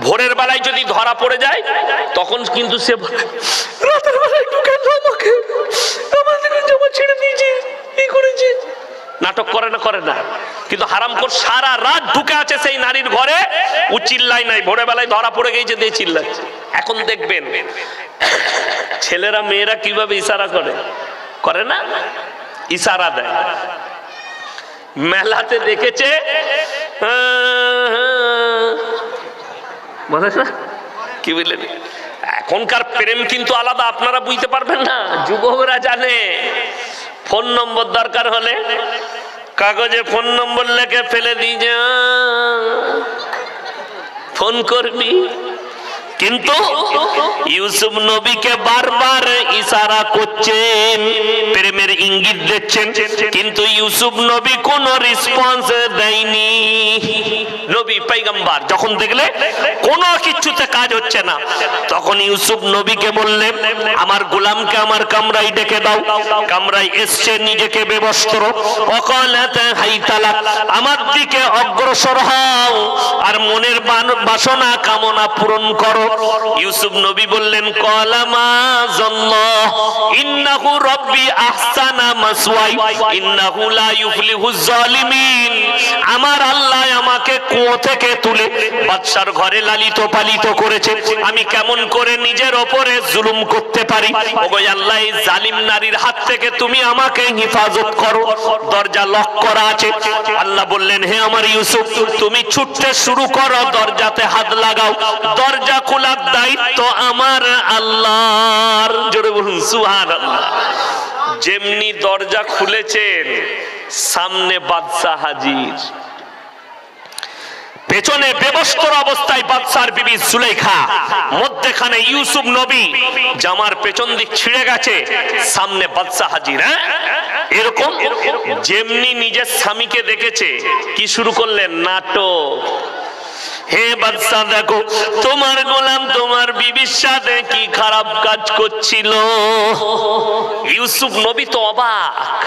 ভোরের বেলায় যদি ধরা পড়ে যায়, তখন কিন্তু সে রাতের বেলায় কেন আমাকে জামা ছেড়ে দিয়েছে এই করেছে। নাটক করে না করে না। কিন্তু হারামখোর সারা রাত ঢুকে আছে সেই নারীর ঘরে। ও চিল্লাই নাই। ভোরের বেলায় ধরা পড়ে গেছে, দিয়ে চিল্লাচ্ছে। এখন দেখবেন, ছেলেরা, মেয়েরা কীভাবে ইশারা করে? করে না? ইশারা দেয়। মেলাতে দেখেছে বলে না। কি বুঝলেন? এখনকার প্রেম কিন্তু আলাদা, আপনারা বুঝতে পারবেন না। যুবকরা জানে, ফোন নম্বর দরকার হলে কাগজে ফোন নম্বর লেখে ফেলে দিয়ে যা। ফোন করবি কিন্তু ইউসুফ নবীকে বারবার ইশারা করছেন, প্রেমের ইঙ্গিত দিচ্ছেন। কিন্তু ইউসুফ নবী কোন রেসপন্স দেয়নি। নবী পৈগম্বার যখন দেখলে কোনো কিছুতে কাজ হচ্ছে না, তখন ইউসুফ নবীকে বললেন আমার গোলামকে আমার কামরাই ডেকে দাও। কামরাই এসছে নিজেকে বেবস্ত্র। অকলাতে হাইতালা আমার দিকে অগ্রসর হও। আর মনের বাসনা কামনা পূরণ করো। ইউসুফ নবী বললেন আমার আল্লাহ আমাকে কুয়ো থেকে তুলে বাদশার ঘরে লালিত পালিত করেছে। আমি কেমন করে নিজের ওপরে জুলুম করতে পারি? আল্লাহ জালিম নারীর হাত থেকে তুমি আমাকে হেফাজত করো। দরজা লক করা আছে। আল্লাহ বললেন, হে আমার ইউসুফ, তুমি ছুটতে শুরু করো, দরজাতে হাত লাগাও। দরজা খোলার দায়িত্ব আমার আল্লাহর। জোরে বলুন, সুবহানাল্লাহ। যেমনি দরজা খুলেছেন, সামনে বাদশাহ হাজির। পেছনে বেবস্তর অবস্থায় বাদশার বিবি সুলেখা, মধ্যখানে ইউসুফ নবী, জামার পেছন দিক ছিঁড়ে গেছে, সামনে বাদশাহ হাজির হ্যাঁ? এরকম যেমনি নিজের স্বামীকে দেখেছে, কি শুরু করলেন? নাটক। হে বাদশা, দেখো, তোমার গোলাম, তোমার বিবির সাথে কি খারাপ কাজ করছিল? ইউসুফ নবী তো অবাক।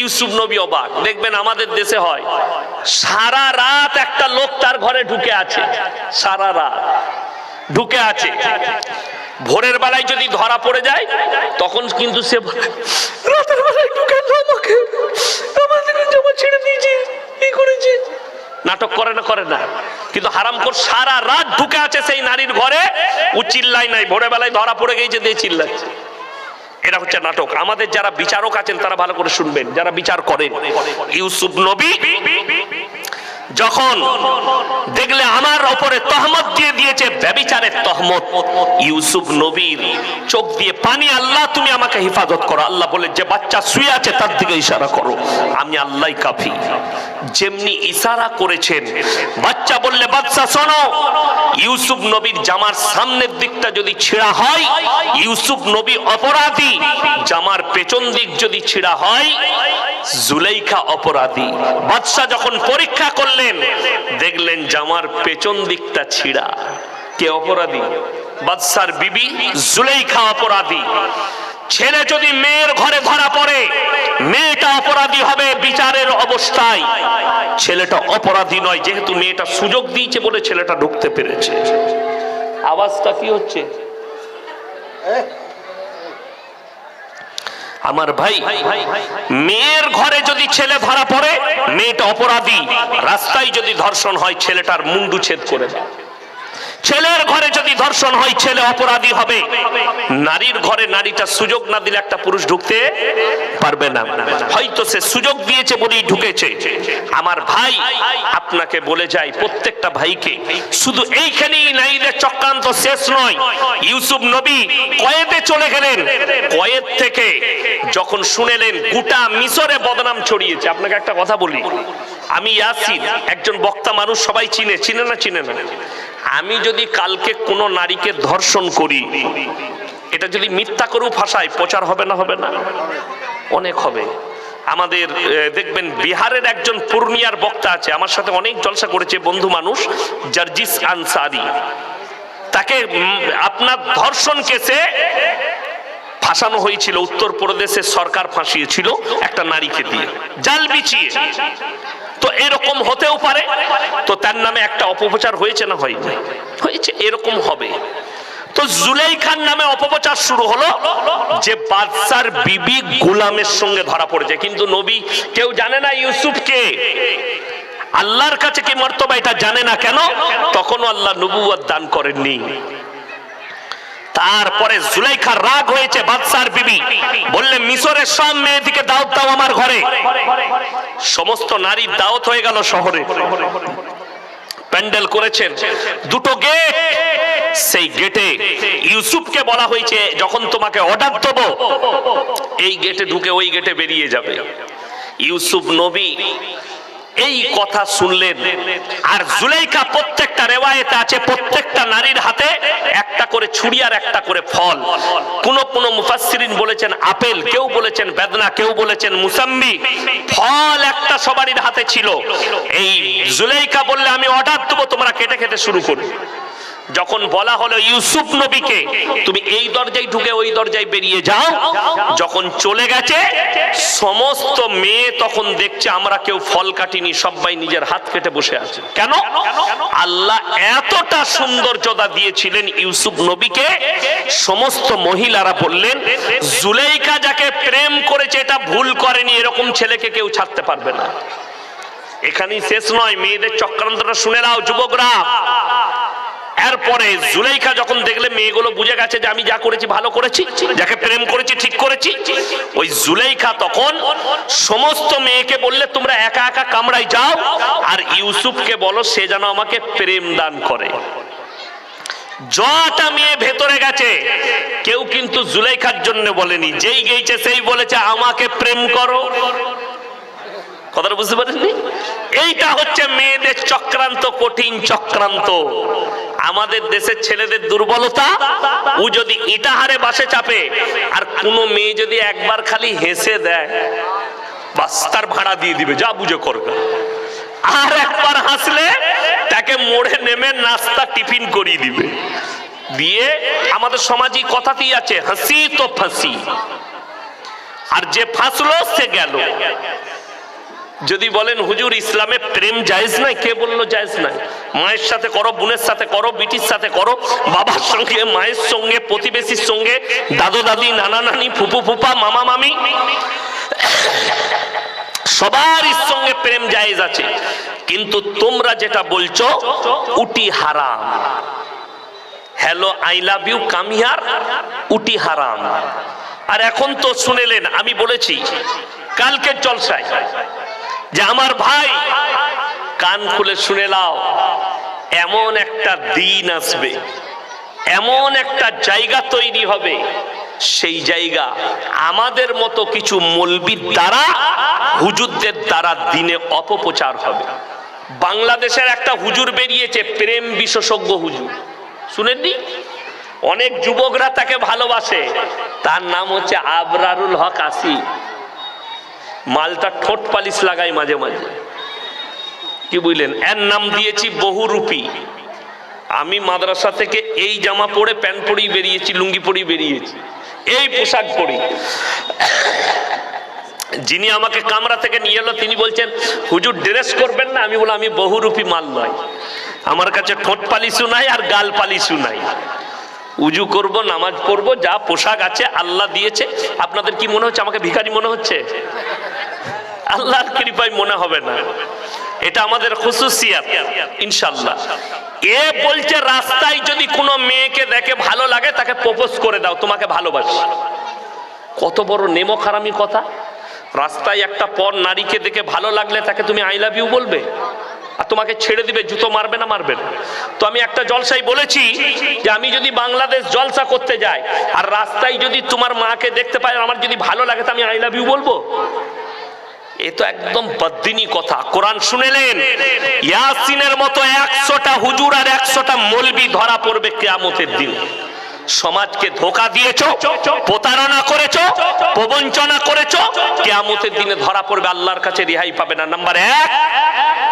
ইউসুফ নবী অবাক। দেখবেন আমাদের দেশে হয়, সারা রাত একটা লোক তার ঘরে ঢুকে আছে। সারা রাত ঢুকে আছে। ভোরের বেলায় যদি ধরা পড়ে যায়, তখন কিন্তু সে রাতের বেলায় কেন আমাকে আমার ছেড়ে দিয়েছে এই করেছে। নাটক করে না করে না। কিন্তু হারামখোর সারা রাত ঢুকে আছে সেই নারীর ঘরে। ও চিল্লাই নাই, ভোরবেলায় ধরা পড়ে গেছে, দিয়ে চিল্লাচ্ছে। এটা হচ্ছে নাটক। আমাদের যারা বিচারক আছেন, তারা ভালো করে শুনবেন। যারা বিচার করেন, ইউসুফ নবী যখন দেখলে আমার ওপরে তহমত দিয়ে দিয়েছে, ব্যবিচারের তহমত। ইউসুফ নবীর চোখ দিয়ে পানি, আল্লাহ, তুমি আমাকে হেফাজত করো। আল্লাহ বলে, যে বাচ্চা শুয়ে আছে, তার দিকে ইশারা করো। আমি আল্লাহ কাফি। যেমনি ইশারা করেছেন, বাচ্চা বললে, বাচ্চা, শোনো, ইউসুফ নবীর জামার সামনের দিকটা যদি ছেঁড়া হয়, ইউসুফ নবী অপরাধী, জামার পেছন দিক যদি ছিঁড়া হয় জুলেইখা অপরাধী। বাদশাহ যখন পরীক্ষা করলেন, দেখলেন জামার পেছন দিকটা ছিঁড়া। কে অপরাধী? বাদশার বিবি জুলেইখা অপরাধী। ছেলে যদি মেয়ের ঘরে ধরা পড়ে, মেয়েটা অপরাধী হবে বিচারের অবস্থায়। ছেলেটা অপরাধী নয়, যেহেতু মেয়েটা সুযোগ দিয়েছে বলে ছেলেটা ঢুকতে পেরেছে। আওয়াজটা কি হচ্ছে? আমার ভাই, মেয়ের ঘরে যদি ছেলে ধরা পড়ে, মেয়েটা অপরাধী। রাস্তায় যদি ধর্ষণ হয়, ছেলেটার মুন্ডু ছেদ করে দেয়। ঘরে যদি ধর্ষণ হয়, ছেলে অপরাধী হবে। নারীর ঘরে নারীটা সুযোগ না দিলে একটা পুরুষ ঢুকতে পারবে না। হয়তো সে সুযোগ দিয়েছে বলেই ঢুকেছে। আমার ভাই আপনাকে বলে যাই প্রত্যেকটা ভাইকে, শুধু এইখানেই নারীদের চক্রান্ত শেষ নয়। ইউসুফ নবী কয়েতে চলে গেলেন। কয়েত থেকে যখন শুনেলেন, গোটা মিশরে বদনাম ছড়িয়েছে। আপনাকে একটা কথা বলি। আমি ইয়াসিন, একজন বক্তা মানুষ, সবাই চিনে। চিনে না চিনে না? আমি যদি কালকে কোনো নারীকে ধর্ষণ করি, এটা যদি মিথ্যা করেও ফাঁসায় প্রচার হবে না হবে না? অনেক হবে। আমাদের দেখবেন বিহারের একজন পূর্ণিয়ার বক্তা আছে, আমার সাথে অনেক জলসা করেছে বন্ধু মানুষ, জার্জিস আনসারি। তাকে আপনার ধর্ষণ কেসে ফাঁসানো হয়েছিল উত্তর প্রদেশের সরকার ফাঁসিয়েছিল একটা নারীকে দিয়ে। জাল বিছিয়ে। তো এরকম হতেও পারে। তো তার নামে একটা অপপ্রচার হয়েছে না হয়? হয়েছে, এরকম হবে। তো জুলাইখার নামে অপপ্রচার শুরু হলো যে বাদশার বিবি গোলামের সঙ্গে ধরা পড়েছে। কিন্তু নবী কেউ জানে না ইউসুফকে আল্লাহর কাছে কি মর্তবা, এটা জানে না কেন? তখনও আল্লাহ নবুয়াদ দান করেননি। তারপরে জুলাইখার রাগ হয়েছে বাদশার বিবি। বললে, মিশরের সব মেয়েদিকে দাওয়াত দাও আমার ঘরে। সমস্ত নারীর দাওয়াত হয়ে গেল শহরে। প্যান্ডেল করেছেন। দুটো গেট সেই গেটে ইউসুফকে বলা হয়েছে, যখন তোমাকে অর্ডার দেবো, এই গেটে ঢুকে ওই গেটে বেরিয়ে যাবে। ইউসুফ নবী এই কথা শুনলেন। আর জুলাইকা প্রত্যেকটা রেওয়ায়েতে আছে, প্রত্যেকটা নারীর হাতে একটা করে ছুরি আর একটা করে ফল। কোন কোন মুফাসসিরিন বলেছেন আপেল, কেউ বলেছেন বেদনা, কেউ বলেছেন মুসাম্বি ফল একটা সবারই হাতে ছিল। এই জুলাইকা বললে, আমি অর্ডার দেবো, তোমরা কেটে কেটে শুরু করো। যখন বলা হলো ইউসুফ নবীকে, তুমি এই দরজায় ঢুকে ওই দরজায় বেরিয়ে যাও। যখন চলে গেছে, সমস্ত মেয়ে তখন দেখছে আমরা কেউ ফল কাটিনি, সবাই নিজের হাত কেটে বসে আছে। কেন? আল্লাহ এতটা সৌন্দর্যতা দিয়েছিলেন ইউসুফ নবীকে, সমস্ত মহিলারা বললেন, জুলেইকা যাকে প্রেম করেছে এটা ভুল করেনি, এরকম ছেলেকে কেউ ছাড়তে পারবে না। এখানেই শেষ নয়, মেয়েদের চক্রান্তটা শুনে নাও, যুবকরা। এরপরে জুলাইখা যখন দেখলে মেয়েগুলো বুঝে গেছে যে আমি যা করেছি ভালো করেছি, যাকে প্রেম করেছি, ঠিক করেছি, ওই জুলাইখা তখন সমস্ত মেয়েকে বললে, তোমরা একা একা কামড়াই যাও, আর ইউসুফকে বলো, সে যেন আমাকে প্রেম দান করে। যটা মেয়ে ভেতরে গেছে, কেউ কিন্তু জুলাইখার জন্য বলেনি। যেই গেছে সেই বলেছে, আমাকে প্রেম করো। কথাটা বুঝতে পারেননি এইটা হচ্ছে মেয়েদের চক্রান্ত, কঠিন চক্রান্ত। আমাদের দেশের ছেলেদের দুর্বলতা, ও যদি ইটাহারে বাসে চাপে, আর কোনো মেয়ে যদি একবার খালি হেসে দেয়, বাস তার ভাড়া দিয়ে দিবে, যা বুঝে করবে আর একবার হাসলে তাকে মোড়ে নেমে নাস্তা টিফিন করিয়ে দিবে। দিয়ে আমাদের সমাজে কথাতেই আছে, হাসি তো ফাঁসি। আর যে ফাঁসলো, সে গেল। যদি বলেন, হুজুর, ইসলামে প্রেম জায়েজ নাই? কে বলল, জায়েজ নাই? মায়ের সাথে করো, বোনের সাথে করো, বিটির সাথে করো, বাবার সঙ্গে, মায়ের সঙ্গে, প্রতিবেশীর সঙ্গে, দাদু, দাদি, নানা, নানি, ফুপু, ফুপা, মামা, মামি। সবার সঙ্গে প্রেম জায়েজ আছে। কিন্তু তোমরা যেটা বলছো, উটি হারাম। হ্যালো, আই লাভ ইউ কামিয়ার উটি হারাম। আর এখন তো শুনেলেন, আমি বলেছি, কালকের জলসায় যে আমার ভাই, কান খুলে শুনে লাও এমন একটা দিন আসবে, এমন একটা জায়গা তৈরি হবে, সেই জায়গা আমাদের মতো কিছু মলবির দ্বারা, হুজুরদের দ্বারা দিনে অপপ্রচার হবে। বাংলাদেশের একটা হুজুর বেরিয়েছে, প্রেম বিশেষজ্ঞ হুজুর। শুনেননি? অনেক যুবকরা তাকে ভালোবাসে। তার নাম হচ্ছে আবরারুল হক আসি মালটা ঠোঁট পালিশ লাগাই মাঝে মাঝে। কি বুঝলেন? এর নাম দিয়েছি বহুরূপী। আমি মাদ্রাসা থেকে এই জামা পরে, প্যান্ট পরেই বেরিয়েছি, লুঙ্গি পরেই বেরিয়েছি। এই পোশাক পরি। যিনি আমাকে কামরা থেকে নিয়ে এলো, তিনি বলছেন, হুজুর, ড্রেস করবেন না? আমি বললাম, আমি বহুরূপী মাল নয়। আমার কাছে ঠোঁট পালিশও নাই আর গাল পালিশও নাই। উজু করব, নামাজ পড়ব, যা পোশাক আছে আল্লাহ দিয়েছে। আপনাদের কি মনে হচ্ছে? আমাকে ভিখারি মনে হচ্ছে? আল্লাহর কৃপায় মনে হবে না। এটা আমাদের খুশুসিয়াত ইনশাল্লাহ এ বলছে, রাস্তায় যদি কোনো মেয়েকে দেখে ভালো লাগে, তাকে প্রপোজ করে দাও, তোমাকে ভালোবাসি। কত বড় নেমো খারামি কথা। রাস্তায় একটা পর নারীকে দেখে ভালো লাগলে তাকে তুমি আই লাভ ইউ বলবে। আর তোমাকে ছেড়ে দিবে, জুতো মারবে না মারবে না। তো আমি একটা জলসাই বলেছি যে, আমি যদি বাংলাদেশ জলসা করতে যাই, আর রাস্তায় যদি তোমার মাকে দেখতে পাই, আমার যদি ভালো লাগে, তো আমি আই লাভ ইউ বলব? এ তো একদম বদ্দিনী কথা। কোরআন শুনেলেন? ইয়াসিনের মতো একশোটা হুজুর আর একশোটা মলবি ধরা পড়বে কেয়ামতের দিন। সমাজকে ধোকা দিয়েছ, প্রতারণা করেছ, প্রবঞ্চনা করেছ, কেয়ামতের দিনে ধরা পড়বে আল্লাহর কাছে রিহাই পাবে না। নাম্বার এক,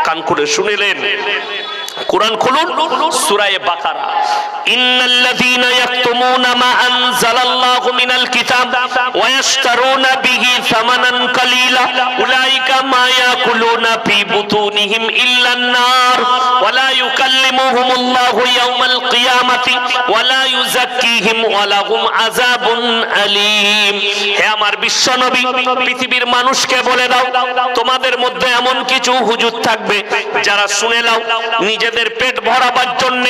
কান করে শুনিলেন। কোরআন খুলুন, সূরায়ে বাকারা। ইন্নাল্লাযীনা ইয়াকতুমুনা মা আনজালাল্লাহু মিনাল কিতাব ওয়া ইয়াশতারুনা বিহি সামানান উলাইকা মা ইয়াকুলুনা ফি বুতুনিহিম ইল্লান নার ওয়া লা ইউকাল্লিমুহুমুল্লাহু ইয়াওমাল কিয়ামাতি ওয়া লা ইউযাক্কিহিম ওয়া লাহুম আযাবুন আলীম। হে আমার পৃথিবীর মানুষকে বলে দাও, তোমাদের মধ্যে এমন কিছু হুজুর থাকবে যারা শুনে নাও নিজেদের পেট ভরাবার জন্য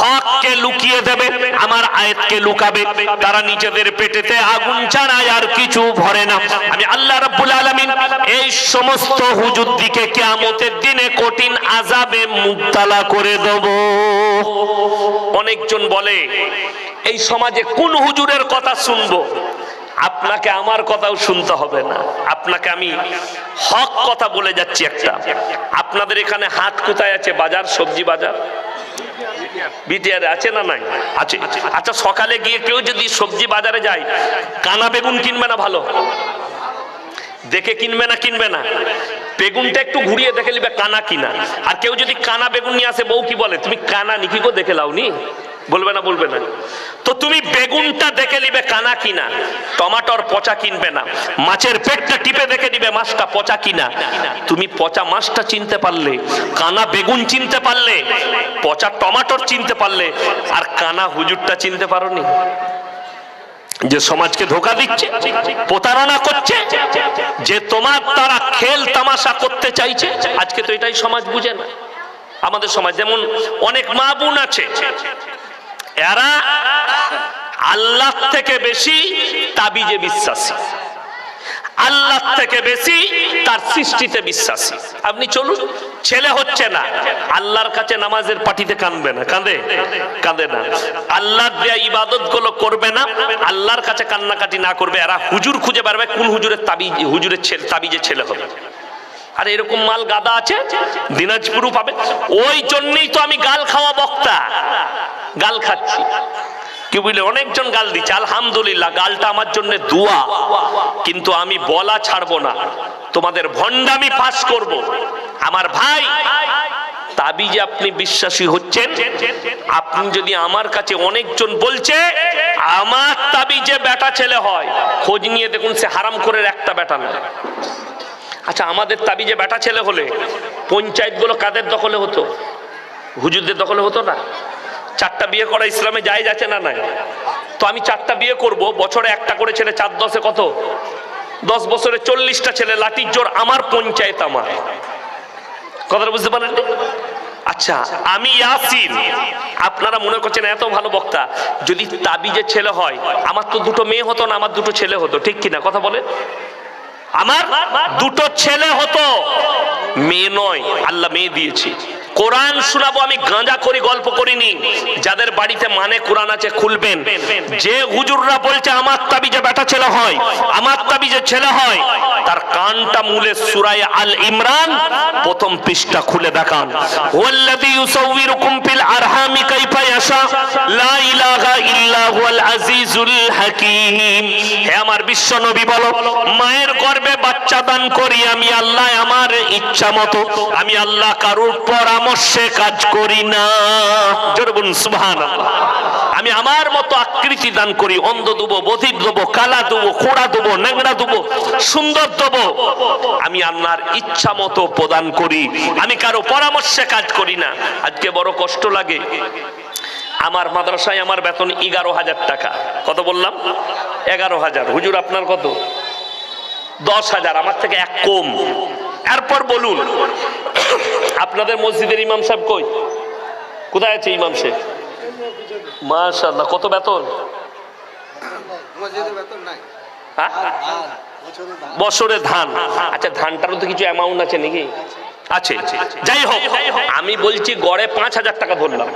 হককে লুকিয়ে দেবে, আমার আয়াতকে লুকাবে। তারা নিজেদের পেটেতে আগুন ছাড়ায় আর কিছু ভরে না। আমি আল্লাহ রাব্বুল আলামিন এই সমস্ত হুজুর দিকে কিয়ামতের দিনে কঠিন আযাবে মুবতালা করে দেব। অনেকজন বলে, এই সমাজে কোন হুজুরের কথা শুনব? আপনাকে আমার কথাও শুনতে হবে না। আপনাকে আমি হক কথা বলে যাচ্ছি একটা। আপনাদের এখানে হাট কোথায় আছে? বাজার, সবজি বাজার? বিটিআর আছে না নাই? আছে। আচ্ছা সকালে গিয়ে কেউ যদি সবজি বাজারে যায়, কানা বেগুন কিনবে না ভালো? দেখে কিনবে না কিনবে না। বেগুনটা একটু ঘুরিয়ে দেখে নিবে কানা কিনা। আর কেউ যদি কানা বেগুন নিয়ে আসে, বউ কি বলে? তুমি কানা নিকি গো, দেখে লাওনি? বলবে না বলবে না। তো তুমি বেগুনটা দেখে নিবে কানা কিনা, টমাটোর পচা কিনবে না, মাছের পেটটা টিপে দেখে নিবে মাছটা পচা কিনা। তুমি পচা মাছটা চিনতে পারলে, কানা বেগুন চিনতে পারলে, পচা টমাটোর চিনতে পারলে, আর কানা হুজুরটা চিনতে পারোনি। যে সমাজকে ধোকা দিচ্ছে, প্রতারণা করছে, যে তোমার তারা খেল তামাশা করতে চাইছে, আজকে তো এটাই সমাজ বুঝে না। আমাদের সমাজ যেমন অনেক মা বোন আছে এরা আল্লাহ থেকে বেশি তাবিজে বিশ্বাসী। আল্লাহ থেকে বেশি তার সৃষ্টিতে বিশ্বাসী। আপনি চলুন, ছেলে হচ্ছে না, আল্লাহর কাছে নামাজের পাটিতে কাঁদবে না। কাঁদে? কাঁদে না। আল্লাহর দেয়া ইবাদতগুলো করবে না, আল্লাহর কাছে কান্নাকাটি না করবে। এরা হুজুর খুঁজে পারবে কোন হুজুরের তাবিজ হুজুরের ছেলে তাবিজে ছেলে হবে। আর এরকম মাল গাদা আছে? দিনাজপুরও পাবে। ওই জন্যই তো আমি গাল খাওয়া বক্তা। গাল খাচ্ছি। কি বুঝলে অনেকজন গাল দিচ্ছে। আলহামদুলিল্লাহ, গালটা আমার জন্য দুয়া। কিন্তু আমি বলা ছাড়বো না। তোমাদের ভণ্ডামি পাস করব। আমার ভাই, তাবিজে আপনি বিশ্বাসী হচ্ছেন? আপনি যদি আমার কাছে অনেকজন বলছে, আমার তাবিজে বেটা ছেলে হয়। খোঁজ নিয়ে দেখুন, সে হারাম করে একটা বেটা না। আচ্ছা আমাদের তাবিজে বেটা ছেলে হলে, পঞ্চায়েতগুলো কাদের দখলে হতো? হুজুরদের দখলে হতো না? চারটা বিয়ে করা ইসলামে যায় যাচ্ছে না নাই তো আমি চারটা বিয়ে করব, বছরে একটা করে ছেলে, চার দশে কত? দশ বছরে চল্লিশটা ছেলে, লাঠির জোর আমার পঞ্চায়েত আমার। কথাটা বুঝতে পারেন আচ্ছা আমি ইয়াসিন। আপনারা মনে করছেন এত ভালো বক্তা। যদি তাবিজের ছেলে হয়, আমার তো দুটো মেয়ে হতো না, আমার দুটো ছেলে হতো, ঠিক কিনা? কথা বলে আমার দুটো ছেলে হতো মেয়ে নয় আল্লাহ মেয়ে দিয়েছি। কোরআন শোনাবো, আমি গাঁজা করি, গল্প করিনি। যাদের বাড়িতে মানে কোরআন আছে, খুলবেন। যে হুজুররা বলছে, আমার তাবিজে বেটা ছেলে হয়, আমার তাবিজে ছেলে হয়। তার কানটা মূলে সুরায় আল ইমরান, প্রথম পৃষ্ঠা খুলে দেখান। ওয়াল্লাযী ইউসাউবিরুকুম ফিল আরহামি কাইফা ইয়াশা, লা ইলাহা ইল্লা হুয়াল আজিজুল হাকীম। হে আমার বিশ্ব নবী বলো, মায়ের গর্ভে বাচ্চা দান করি আমি আল্লাহ, আমার ইচ্ছা মতো। আমি আল্লাহ কারোর পরামর্শে কাজ করি না। আমি আমার মতো আকৃতি দান করি। অন্ধ দেবো, বধির দেবো, কালা দেবো, খোড়া দেবো ন্যাংরা দেবো, সুন্দর দেবো। আমি আল্লাহর ইচ্ছা মতো প্রদান করি। আমি কারও পরামর্শে কাজ করি না। আজকে বড় কষ্ট লাগে। আমার মাদ্রাসায় আমার বেতন এগারো হাজার টাকা। কত বললাম? এগারো হাজার। হুজুর, আপনার কত? দশ হাজার। আমার থেকে এক কম। এরপর বলুন আপনাদের মসজিদের ইমাম সাহেব কই? কোথায় আছে ইমাম সাহেব? মাশাল্লাহ কত বেতন? হ্যাঁ? বছরে ধান। আচ্ছা ধানটারও তো কিছু অ্যামাউন্ট আছে নাকি? আছে। যাই হোক আমি বলছি গড়ে পাঁচ হাজার টাকা ধরলাম।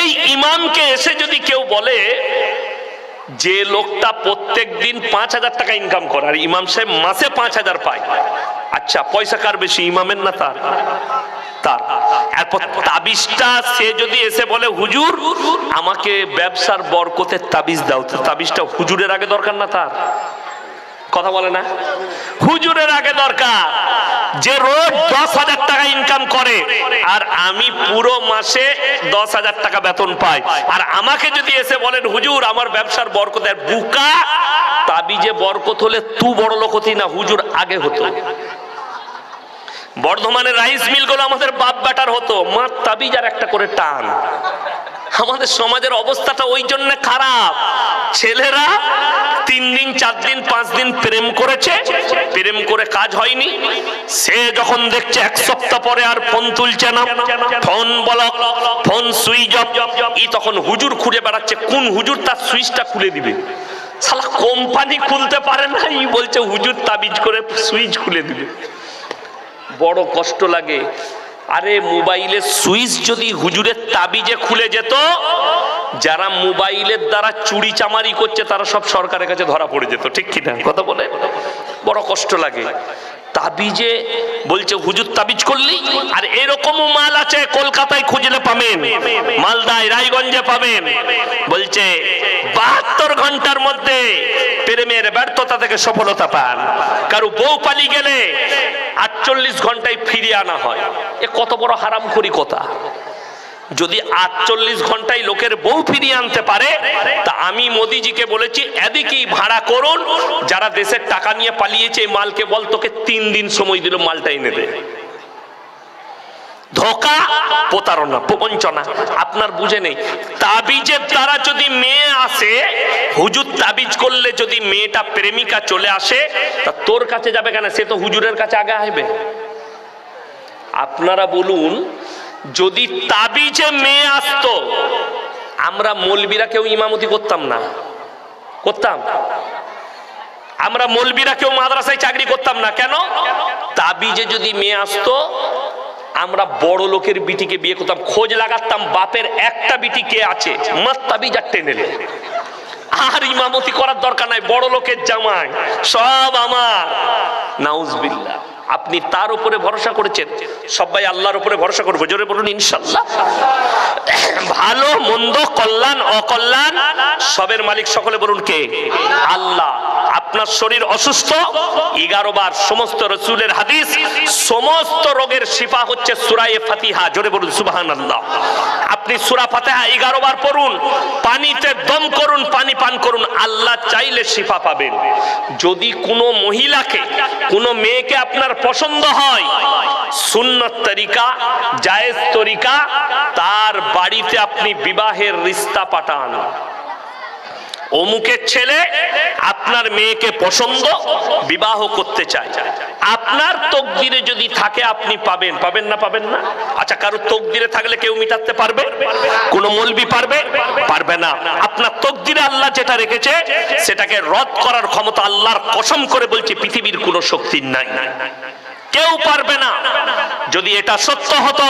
এই ইমামকে এসে যদি কেউ বলে যে লোকটা প্রত্যেক দিন পাঁচ হাজার টাকা ইনকাম করে, আর ইমাম সাহেব মাসে পাঁচ হাজার পায়। আচ্ছা পয়সা কার বেশি, ইমামের না তার? তার। এরপর তাবিজটা সে যদি এসে বলে, হুজুর, আমাকে ব্যবসার বরকতের তাবিজ দাও। তো তাবিজটা হুজুরের আগে দরকার না তার? কথা বলে না? হুজুরের আগে দরকার। যে রোজ দশ হাজার টাকা ইনকাম করে, আর আমি পুরো মাসে দশ হাজার টাকা বেতন পাই। আর আমাকে যদি এসে বলেন, হুজুর, আমার ব্যবসার বরকত আর বুকা, তাবিজে বরকত হলে তু বড় লোক হতি না, হুজুর আগে হতো। বর্ধমানের রাইস মিলগুলো আমাদের বাপ বেটার হতো মা তাবিজ আর একটা করে টান। আমাদের সমাজের অবস্থাটা ওই জন্য খারাপ। ছেলেরা তিন দিন, চার দিন, পাঁচ দিন প্রেম করেছে, প্রেম করে কাজ হয়নি। সে যখন দেখছে এক সপ্তাহ পরে আর ফোন তুলছে না, ফোন বলক ফোন সুইচ অফ, ই তখন হুজুর খুঁজে বেড়াচ্ছে, কোন হুজুর তার সুইচটা খুলে দিবে? সালা কোম্পানি খুলতে পারে না, ই বলছে, হুজুর তাবিজ করে সুইচ খুলে দিবে। বড় কষ্ট লাগে। আরে মোবাইলের সুইচ যদি হুজুরের তাবিজে খুলে যেত, যারা মোবাইলের দ্বারা চুরি চামারি করছে, তারা সব সরকারের কাছে ধরা পড়ে যেত, ঠিক কিনা? কথা বলে? বড় কষ্ট লাগে। তাবিজে বলছে, হুজুর তাবিজ করলি? আর এরকমও মাল আছে, কলকাতায় খুঁজলে পাবেন। মালদায়, রায়গঞ্জে পাবেন। বলছে, বাহাত্তর ঘণ্টার মধ্যে প্রেমের ব্যর্থতা থেকে সফলতা পান। কারও বউ পালি গেলে আটচল্লিশ ঘন্টায় ফিরিয়ে আনা হয়। এ কত বড় হারাম করি কথা। যদি আটচল্লিশ ঘন্টায় লোকের বউ ফিরিয়ে আনতে পারে, তা আমি মোদিজিকে বলেছি, এদিকেই ভাড়া করুন। যারা দেশের টাকা নিয়ে পালিয়েছে মালকে বল, তোকে তিন দিন সময় দিল মালটা এনে দে। ধোকা, প্রতারণা, প্রবঞ্চনা, আপনার বুঝে নেই। তাবিজের দ্বারা যদি মেয়ে আসে, হুজুর তাবিজ করলে যদি মেয়েটা প্রেমিকা চলে আসে, তা তোর কাছে যাবে কেন? সে তো হুজুরের কাছে আগে আসবে। আপনারা বলুন যদি তাবিজে মেয়ে আসতো, আমরা মলবিরা কেউ ইমামতি করতাম না। করতাম। আমরা মলবিরা কেউ মাদ্রাসায় চাকরি করতাম না। কেন? তাবিজে যদি মেয়ে আসতো, আমরা বড় লোকের বিটিকে বিয়ে করতাম, খোঁজ লাগাতাম, বাপের একটা বিটি কে আছে? আর ইমামতি করার দরকার নাই, বড় লোকের জামাই, সব আমার। নাউজবিল্লাহ। আপনি তার উপরে ভরসা করেছেন। সবাই আল্লাহর উপরে ভরসা করব। জোরে বলুন ইনশাল্লাহ ভালো, মন্দ, কল্যাণ, অকল্যাণ, সবের মালিক সকলে বলুন কে? আল্লাহ। আপনার শরীর অসুস্থ, এগারো বার সমস্ত রসুলের হাদিস, সমস্ত রোগের শিফা হচ্ছে সুরায়ে ফাতিহা, জোরে বলুন সুবাহান আপনি সুরা ফাতেহা এগারো বার পড়ুন, পানিতে দম করুন, পানি পান করুন, আল্লাহ চাইলে শিফা পাবেন। যদি কোনো মহিলাকে, কোনো মেয়েকে আপনার পছন্দ হয়, সুন্নত তরিকা, জায়েজ তরিকা, তার বাড়িতে আপনি বিবাহের রিস্তা পাঠান। অমুকের ছেলে আপনার মেয়েকে পছন্দ, বিবাহ করতে চায়। আপনার তকদিরে যদি থাকে, আপনি পাবেন। পাবেন না পাবেন না? আচ্ছা কারও তকদিরে থাকলে কেউ মিটাতে পারবে? কোন মলবি পারবে? পারবে না। আপনার তকদিরে আল্লাহ যেটা রেখেছে, সেটাকে রদ করার ক্ষমতা আল্লাহর কসম করে বলছে, পৃথিবীর কোনো শক্তি নাই। কেউ পারবে না। যদি এটা সত্য হতো,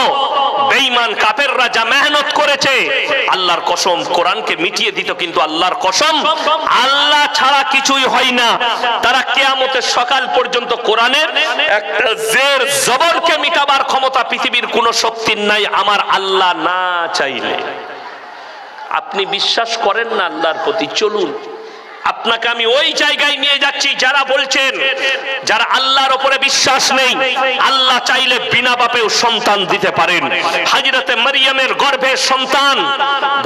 বেঈমান কাফেররা যা মেহনত করেছে, আল্লাহর কসম কোরআনকে মিটিয়ে দিত, কিন্তু আল্লাহর কসম আল্লাহ ছাড়া কিছুই হয় না। তারা কেয়ামতের সকাল পর্যন্ত কোরআনের একটা জের জবরকে মিটাবার ক্ষমতা পৃথিবীর কোনো শক্তির নাই, আমার আল্লাহ না চাইলে। আপনি বিশ্বাস করেন না আল্লাহর প্রতি? চলুন। আপনাকে আমি ওই জায়গায় নিয়ে যাচ্ছি যারা বলছেন, যারা আল্লাহর উপরে বিশ্বাস নেই, আল্লাহ চাইলে বিনা বাপেও সন্তান দিতে পারেন। হাজরতে মারিয়ামের গর্ভে সন্তান,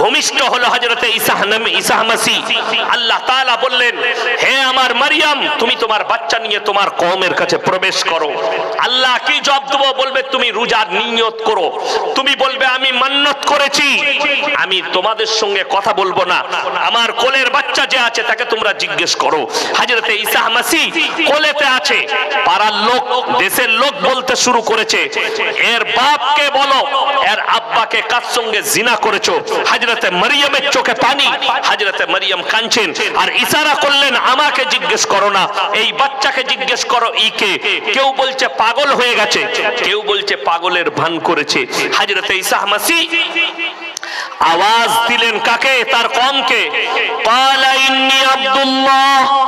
ভূমিষ্ঠ হলো হাজরতে ইসাহ নামে ইসাহ মাসি আল্লাহ তাআলা বললেন, হে আমার মারিয়াম, তুমি তোমার বাচ্চা নিয়ে তোমার কওমের কাছে প্রবেশ করো। আল্লাহ কি জবাব দেবো? বলবে, তুমি রোজার নিয়ত করো। তুমি বলবে, আমি মান্নত করেছি। আমি তোমাদের সঙ্গে কথা বলব না। আমার কোলের বাচ্চা যে আছে, তাকে তোমরা জিজ্ঞেস করো হাজরতে ইসাহ মাসি কোলেতে আছে পাড়ার লোক দেশের লোক বলতে শুরু করেছে এর বাপকে বলো এর আব্বাকে কার সঙ্গে জিনা করেছো হাজরতে মারিয়ামের চোখে পানি হাজরতে মারিয়াম কাঁদছেন আর ইশারা করলেন আমাকে জিজ্ঞেস করো না এই বাচ্চাকে জিজ্ঞেস করো ইকে কেউ বলছে পাগল হয়ে গেছে কেউ বলছে পাগলের ভান করেছে হাজরতে ইসাহ মাসি আওয়াজ দিলেন কাকে তার কমকে قال ইবাদুল্লাহ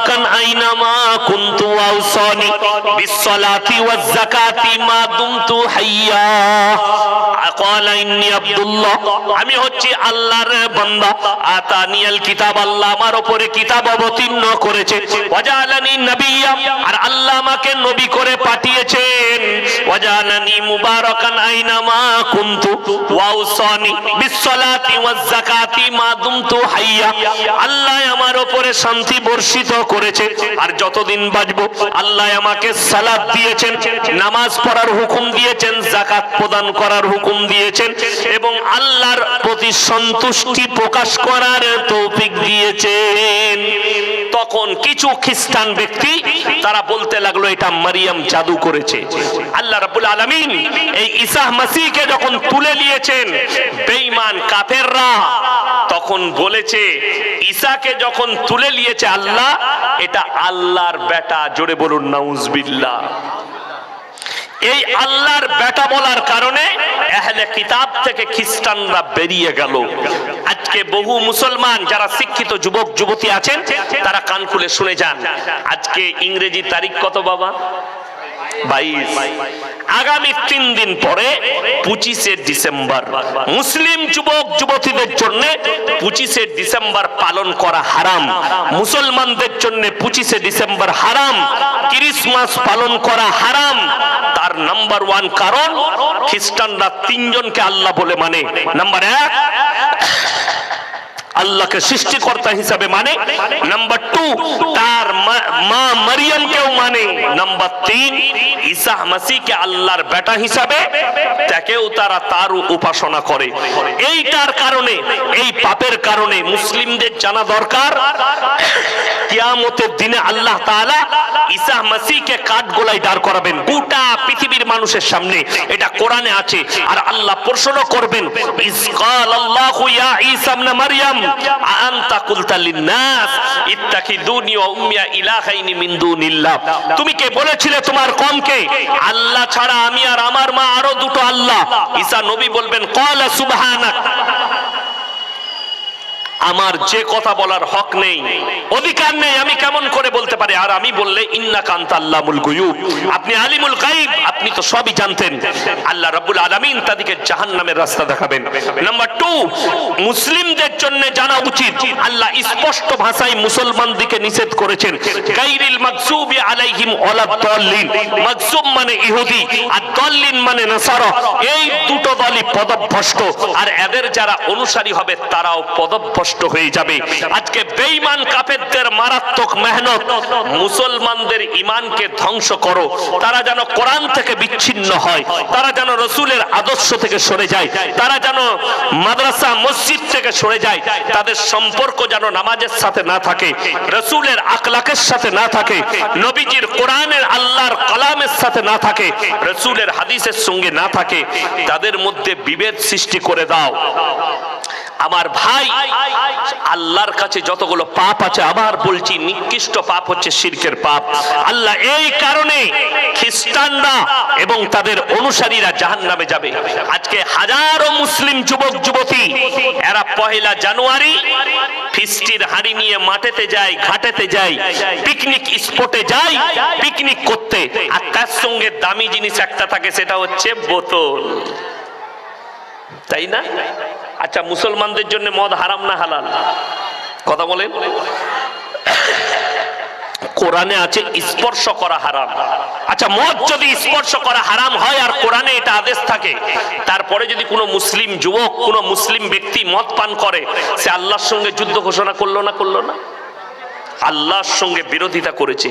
মাকান আইনামা কুনতু আউসানি বিসসালাতি ওয়াজ যাকাতি মা দুমতু হাইয়া। ক্বালা ইন্নী আব্দুল্লাহ, আমি হচ্ছি আল্লাহর বান্দা। আতানিয়াল কিতাব, আল্লাহ আমার উপরে কিতাব অবতীর্ণ করেছে। ওয়াজালানি নবিয়্যা আর আল্লাহ আমাকে নবী করে পাঠিয়েছেন। ওয়াজালানি মুবারাকান আইনামা কুনতু ওয়াউসানি বিসসালাতি ওয়াজ যাকাতি মা দুমতু হাইয়া। আল্লাহ আমার উপরে শান্তি বর্ষিত করেছে, আর যতদিন বাঁচবো, আল্লাহ আমাকে সালাদ দিয়েছেন, নামাজ পড়ার হুকুম দিয়েছেন জাকাত প্রদান করার হুকুম দিয়েছেন, এবং আল্লাহর প্রতি সন্তুষ্টি প্রকাশ করার তৌফিক দিয়েছেন। তখন কিছু খ্রিস্টান ব্যক্তি তারা বলতে লাগল, এটা মারিয়াম জাদু করেছে। আল্লাহ রাবুল আলমিন এই ঈসা মাসিকে যখন তুলে নিয়েছেন, বেঈমান কাফেররা তখন বলেছে, ঈসাকে যখন তুলে নিয়েছে আল্লাহ, এটা আল্লাহর বেটা, জোরে বলুন, নাউজবিল্লাহ। এই আল্লাহর বেটা বলার কারণে এহলে কিতাব থেকে খ্রিস্টানরা বেরিয়ে গেল। আজকে বহু মুসলমান যারা শিক্ষিত যুবক, যুবতী আছেন, তারা কান খুলে শুনে যান। আজকে ইংরেজি তারিখ কত বাবা? বাইশ। আগামী তিন দিন পরে পঁচিশে ডিসেম্বর। মুসলিম যুবক, যুবতীদের জন্য পঁচিশে ডিসেম্বর পালন করা হারাম। মুসলমানদের জন্য পঁচিশে ডিসেম্বর হারাম। ক্রিসমাস পালন করা হারাম। তার নাম্বার ওয়ান কারণ, খ্রিস্টানরা তিনজনকে আল্লাহ বলে মানে। নাম্বার এক আল্লাহকে সৃষ্টিকর্তা হিসাবে মানে নাম্বার টু তার মা- মা মারিয়ামকেও মানে। নাম্বার তিন, ঈসা মাসিকে আল্লাহর বেটা হিসাবে তাকেও তারা তার উপাসনা করে। এইটার কারণে, এই পাপের কারণে মুসলিমদের জানা দরকার। কিয়ামতের দিনে আল্লাহ তাআলা ঈসা মাসিহকে কাঠ গোলায় দাঁড় করাবেন। গোটা পৃথিবীর মানুষের সামনে। এটা কোরআনে আছে। আর আল্লাহ প্রশ্ন করবেন ইসকাল আল্লাহু ইয়া ঈসা ইবনে মারইয়াম তুমি কে বলেছিলে তোমার কমকে? আল্লাহ ছাড়া আমি আর আমার মা আরও দুটো আল্লাহ। ঈসা নবী বলবেন ক্বালা সুবহানাক। আমার যে কথা বলার হক নেই, অধিকার নেই, আমি কেমন করে বলতে পারি? আর আমি বললে, ইন্না কান্তা আল্লামুল আপনি আলিমুল গাইব আপনি তো সবই জানতেন। আল্লাহ রাব্বুল আলামিন তাদেরকে জাহান্নামের রাস্তা দেখাবেন। নাম্বার টু মুসলিমদের জন্য জানা উচিত, আল্লাহ স্পষ্ট ভাষায় মুসলমান দিকে নিষেধ করেছেন। গাইরিল মাকসুবি আলাইহিম ওয়ালাদ দাল্লিন। মাকসুম মানে ইহুদি, আর দল্লিন মানে নাসারা। এই দুটো দলই পদভ্রষ্ট, আর এদের যারা অনুসারী হবে, তারাও পদভ্রষ্ট। হয়ে যাবে। আজকে বেঈমান কাফেরদের মারাত্মক মেহনত, মুসলমানদের ইমানকে ধ্বংস করো। তারা যেন কোরআন থেকে বিচ্ছিন্ন হয়, তারা যেন রসুলের আদর্শ থেকে সরে যায়, তারা যেন মাদ্রাসা, মসজিদ থেকে সরে যায়, তাদের সম্পর্ক যেন নামাজের সাথে না থাকে, রসুলের আকলাকের সাথে না থাকে, নবীজির কোরআনের আল্লাহর কালামের সাথে না থাকে, রসুলের হাদিসের সঙ্গে না থাকে, তাদের মধ্যে বিভেদ সৃষ্টি করে দাও। আমার ভাই, আল্লাহর কাছে যতগুলো পাপ আছে, আবার বলছি, নিকৃষ্ট পাপ হচ্ছে শিরকের পাপ। আল্লাহ এই কারণে খ্রিস্টানরা এবং তাদের অনুসারীরা জাহান নামে যাবে। আজকে হাজারো মুসলিম যুবক, যুবতী, এরা পহেলা জানুয়ারি, ফিস্টির হাড়ি নিয়ে মাঠেতে যায়, ঘাটেতে যায় পিকনিক স্পটে যায় পিকনিক করতে। আর তার সঙ্গে দামি জিনিস একটা থাকে, সেটা হচ্ছে বোতল। তাই না? আচ্ছা মুসলমানদের জন্য মদ হারাম না হালাল? কথা বলেন। কোরআনে আছে, স্পর্শ করা হারাম। আচ্ছা মদ যদি স্পর্শ করা হারাম হয় আর কোরআনে এটা আদেশ থাকে, তারপরে যদি কোনো মুসলিম যুবক, কোনো মুসলিম ব্যক্তি মদ পান করে, সে আল্লাহর সঙ্গে যুদ্ধ ঘোষণা করল না করল না? আল্লাহর সঙ্গে বিরোধিতা করেছে।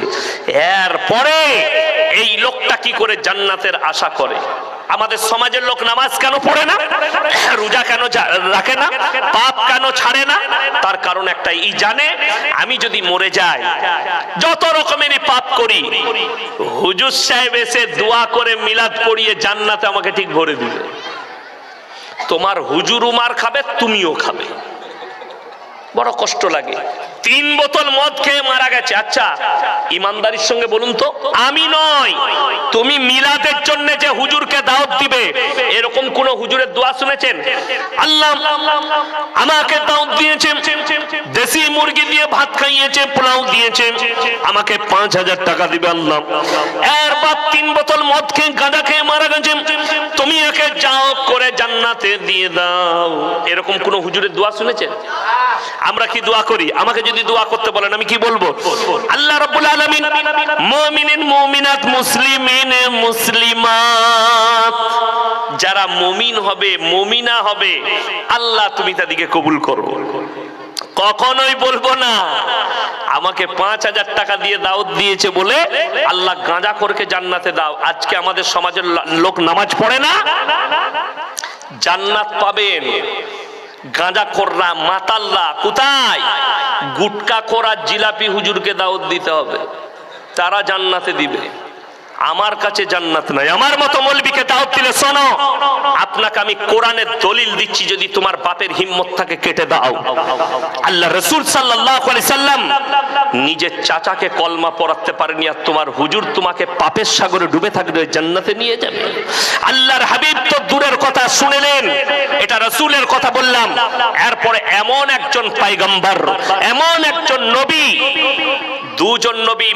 এরপরে এই লোকটা কি করে জান্নাতের আশা করে? আমাদের সমাজের লোক নামাজ কেন পড়ে না? রোজা কেন রাখে না? পাপ কেন ছাড়ে না? তার কারণ একটাই, ই জানে, আমি যদি মরে যাই, যত রকমেরই পাপ করি, হুজুর সাহেব এসে দোয়া করে মিলাদ পড়িয়ে জান্নাতে আমাকে ঠিক ভরে দিবে। তোমার হুজুর উমার খাবে, তুমিও খাবে। বড় কষ্ট লাগে। তিন বোতল মদ খেয়ে মারা গেছে। আচ্ছা ইমানদারির সঙ্গে বলুন তো। আমি নয়, তুমি মিলাদের জন্য যে হুজুরকে দাওয়াত দিবে, এরকম কোন হুজুরের দোয়া শুনেছেন? আল্লাহ আমাকে দাওয়াত দিয়েছে দেশি মুরগি দিয়ে ভাত খাইয়েছে পোলাও দিয়েছে আমাকে পাঁচ হাজার টাকা দিবে আল্লাহ। এর বাদ তিন বোতল মদ খেয়ে গাঁদা খেয়ে মারা গেছে তুমি একে যাও করে জান্নাতে দিয়ে দাও। এরকম কোন হুজুরের দোয়া শুনেছেন? আমরা কি দোয়া করি? আমাকে যদি দোয়া করতে বলেন, আমি কি বলব? আল্লাহ রাব্বুল আলামিন মুমিনিন, মুমিনাত, মুসলিমিন, মুসলিমাত। যারা মুমিন হবে, মুমিনা হবে, আল্লাহ তুমি তাদেরকে কবুল করো। কখনোই বলব না, আমাকে পাঁচ হাজার টাকা দিয়ে দাওয়াত দিয়েছে বলে আল্লাহ গাঁজা করকে জান্নাতে দাও। আজকে আমাদের সমাজের লোক নামাজ পড়ে না? জান্নাত পাবেন। গাঁজা কররা মাতাল্লা কোথায়? গুটকা করা জিলাপি হুজুরকে দাওয়াত দিতে হবে। তারা জান্নাতে দিবে। আমার কাছে জান্নাত নাই। আমার মতো মলবিকে দাওয়াত দিলে শোনো, আপনাকে আমি কোরআনের দলিল দিচ্ছি, যদি তোমার বাপের হিম্মত থাকে কেটে দাও। আল্লাহ রসুল সাল্লাল্লাহু আলাইহি সাল্লাম নিজের চাচাকে কলমা পড়াতে পারেনি আর তোমার হুজুর তোমাকে পাপের সাগরে ডুবে থাকবে জান্নাতে নিয়ে যাবে। আল্লাহর হাবিব তো দূরের কথা শুনেলেন, এটা রসুলের কথা বললাম। এরপরে এমন একজন পাইগম্বর, এমন একজন নবী, দুজন নবী